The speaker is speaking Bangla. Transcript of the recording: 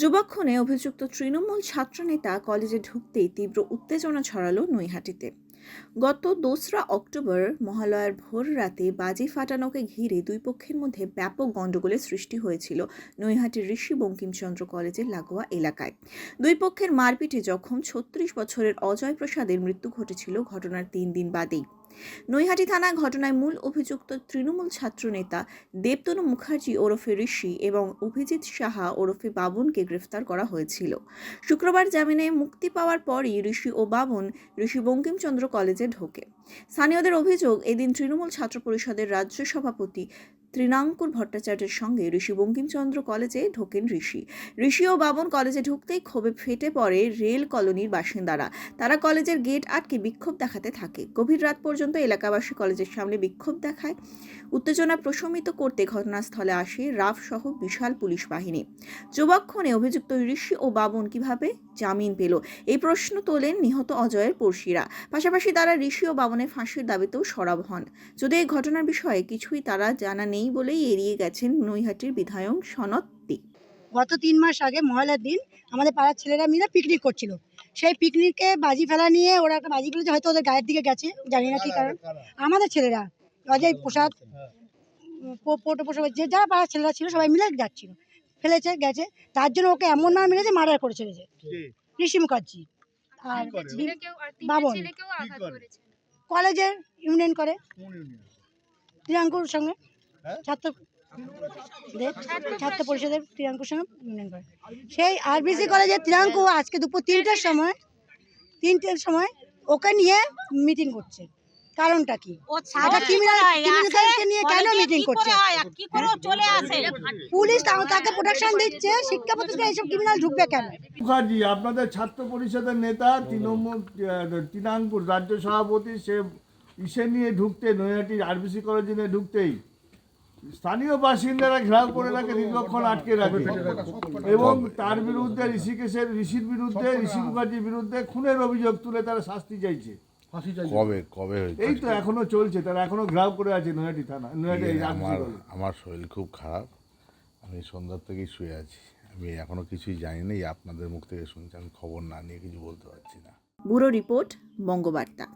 যুবক্ষণে অভিযুক্ত তৃণমূল ছাত্রনেতা কলেজে ঢুকতেই তীব্র উত্তেজনা ছড়ালো নৈহাটিতে। গত দোসরা অক্টোবর মহালয়ার ভোর রাতে বাজি ফাটানোকে ঘিরে দুই পক্ষের মধ্যে ব্যাপক গণ্ডগোলের সৃষ্টি হয়েছিল নৈহাটির ঋষি বঙ্কিমচন্দ্র কলেজের লাগোয়া এলাকায়। দুই পক্ষের মারপিটে জখম ছত্রিশ বছরের অজয় প্রসাদের মৃত্যু ঘটেছিল ঘটনার তিন দিন বাদেই। নৈহাটি থানা ঘটনায় মূল অভিযুক্ত তৃণমূল ছাত্রনেতা দেবতনু মুখার্জি ওরফে ঋষি এবং অভিজিৎ সাহা ওরফে বাবুনকে গ্রেফতার করা হয়েছিল। শুক্রবার জামিনে মুক্তি পাওয়ার পরই ঋষি ও বাবুন ঋষি বঙ্কিমচন্দ্র কলেজে ঢোকে। স্থানীয়দের অভিযোগ, এদিন তৃণমূল ছাত্র পরিষদের রাজ্য সভাপতি তৃণাঙ্কুর ভট্টাচার্যের সঙ্গে ঋষি বঙ্কিমচন্দ্র কলেজে ঢোকেন ঋষি। ঋষি ও বাবন কলেজে ঢুকতেই ক্ষোভে ফেটে পড়ে রেল কলোনির বাসিন্দারা। তারা কলেজের গেট আটকে বিক্ষোভ দেখাতে থাকে। গভীর রাত পর্যন্ত এলাকাবাসী কলেজের সামনে বিক্ষোভ দেখায়। উত্তেজনা প্রশমিত করতে ঘটনাস্থলে আসে রাফ সহ বিশাল পুলিশ বাহিনী। যুবক্ষণে অভিযুক্ত ঋষি ও বাবন কীভাবে? জামিন পেল। এই প্রশ্ন তোলেন নিহত অজয়ের পড়শিরা। পাশাপাশি তারা ঋষি ও বাবনের ফাঁসির দাবিতেও সরব হন। যদি এই ঘটনার বিষয়ে কিছুই তারা জানা নেই বলেই এড়িয়ে গেছেন নৈহাটির বিধায়ক সনদ দে। গত তিন মাস আগে মহালয়ার দিন আমাদের পাড়ার ছেলেরা মিলে পিকনিক করছিল। সেই পিকনিকে বাজি ফেলা নিয়ে ওরা একটা বাজি ফেলেছে হয়তো ওদের গায়ের দিকে গেছে জানি না কি কারণ। আমাদের ছেলেরা অজয় প্রসাদ পোটো প্রসাদ যে যারা পাড়ার ছেলেরা ছিল সবাই মিলে যাচ্ছিল। ফেলেছে গেছে তার জন্য ওকে এমন মার মেরেছে মার্ডার করে ছেড়েছে। ঋষি মুখার্জি। আর বাবন। কলেজের ইউনিয়ন করে। কোন ত্রিয়াঙ্কুর সঙ্গে? ছাত্র ছাত্র পরিষদের সঙ্গে ইউনিয়ন করে। সেই আরবিসি কলেজের আজকে দুপুর তিনটের সময় তিনটের সময় ওকে নিয়ে মিটিং করছে। কারণটা কি? নিয়ে কেন করছে? হয়? আর কি করে ও চলে আসে? পুলিশ তাকে প্রোটেকশন দিচ্ছে শিক্ষা প্রতিষ্ঠানে এইসব ক্রিমিনাল ঢুকবে কেন? মুখার্জি আপনাদের ছাত্র পরিষদের নেতা তৃণমূল তৃণাঙ্কুর রাজ্য সভাপতি সে ইসে নিয়ে ঢুকতে নৈহাটির আরবিসি কলেজে নিয়ে ঢুকতেই স্থানীয় বাসিন্দারা ঘেরাও করে রাখে দীর্ঘক্ষণ আটকে রাখে। এবং তার বিরুদ্ধে ঋষিকেশের ঋষির বিরুদ্ধে ঋষি মুখার্জির বিরুদ্ধে খুনের অভিযোগ তুলে তারা শাস্তি চাইছে। কবে কবে হয়েছে? এই তো এখনও চলছে তারা এখনও ঘেরাও করে আছে নৈহাটি থানা ইয়ে, আমার আমার শরীর খুব খারাপ। আমি সন্ধ্যার থেকেই শুয়ে আছি। আমি এখনও কিছুই জানি না আপনাদের মুখ থেকে শুনছি আমি খবর না নিয়ে কিছু বলতে পারছি না। Bureau report Bangabarta.